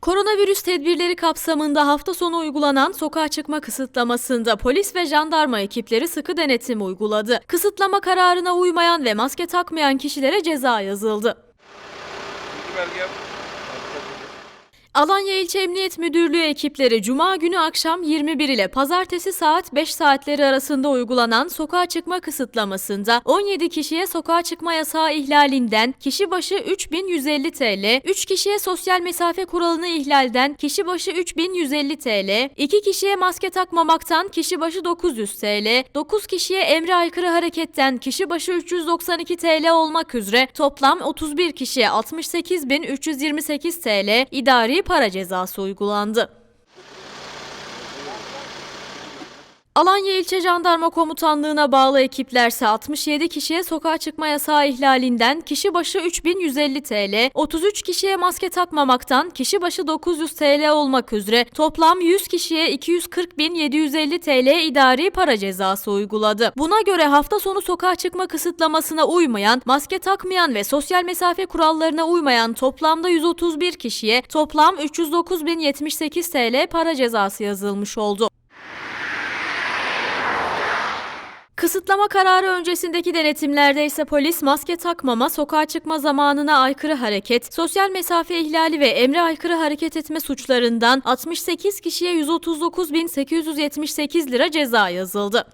Koronavirüs tedbirleri kapsamında hafta sonu uygulanan sokağa çıkma kısıtlamasında polis ve jandarma ekipleri sıkı denetim uyguladı. Kısıtlama kararına uymayan ve maske takmayan kişilere ceza yazıldı. Alanya İlçe Emniyet Müdürlüğü ekipleri Cuma günü akşam 21 ile pazartesi saat 5 saatleri arasında uygulanan sokağa çıkma kısıtlamasında 17 kişiye sokağa çıkma yasağı ihlalinden kişi başı 3150 TL, 3 kişiye sosyal mesafe kuralını ihlalden kişi başı 3150 TL, 2 kişiye maske takmamaktan kişi başı 900 TL, 9 kişiye emre aykırı hareketten kişi başı 392 TL olmak üzere toplam 31 kişiye 68.328 TL idari para cezası uygulandı. Alanya İlçe Jandarma Komutanlığı'na bağlı ekiplerse 67 kişiye sokağa çıkma yasağı ihlalinden kişi başı 3150 TL, 33 kişiye maske takmamaktan kişi başı 900 TL olmak üzere toplam 100 kişiye 240.750 TL idari para cezası uyguladı. Buna göre hafta sonu sokağa çıkma kısıtlamasına uymayan, maske takmayan ve sosyal mesafe kurallarına uymayan toplamda 131 kişiye toplam 309.078 TL para cezası yazılmış oldu. Kısıtlama kararı öncesindeki denetimlerde ise polis maske takmama, sokağa çıkma zamanına aykırı hareket, sosyal mesafe ihlali ve emre aykırı hareket etme suçlarından 68 kişiye 139.878 lira ceza yazıldı.